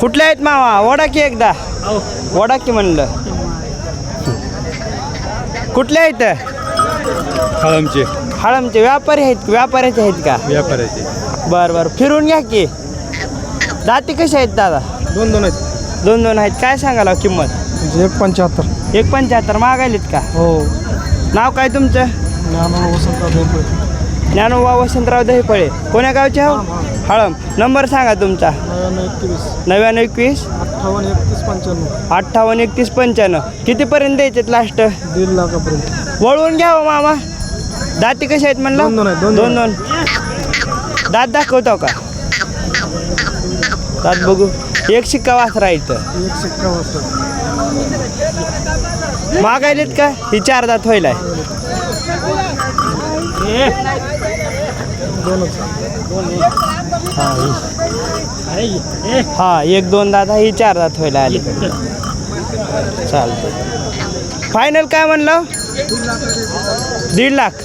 कुठले आहेत मामा वडा की एकदा? वडा की म्हणलं? कुठले आहेत? आमचे हळमचे. व्यापारी आहेत व्यापाऱ्याचे आहेत का? व्यापाराचे बरं बरं. फिरून घ्या की. दाती कसे आहेत दादा? दोन दोन आहेत. दोन दोन आहेत. काय सांगाला किंमत? म्हणजे एक पंच्याहत्तर. एक पंच्याहत्तर. मागायलेत का? हो. नाव काय तुमचं? ज्ञानोबा वसंतराव देवपुरे ज्ञानोबा वसंतराव दहीपळे कोण्या गावचे हो. हळम. नंबर सांगा तुमचा. नव्याण्णव एकवीस नव्याण्णव एकवीस? अठ्ठावन्न एकतीस पंच्याण्णव. अठ्ठावन्न एकतीस पंच्याण्णव. कितीपर्यंत द्यायचे लास्ट दीड लाखापर्यंत. वळवून घ्या हो मामा. दाती कसे आहेत म्हणलं? दोन दोन दोन दात दाखवतो का? दात बघू. एक शिक्का वासरा इथं. एक शिक्का वाजता मागायलेत का? ही चार दात दोनच. हा एक दोन दात ही चार दात व्हायला आली. चालतं फायनल काय म्हणलं? दीड लाख.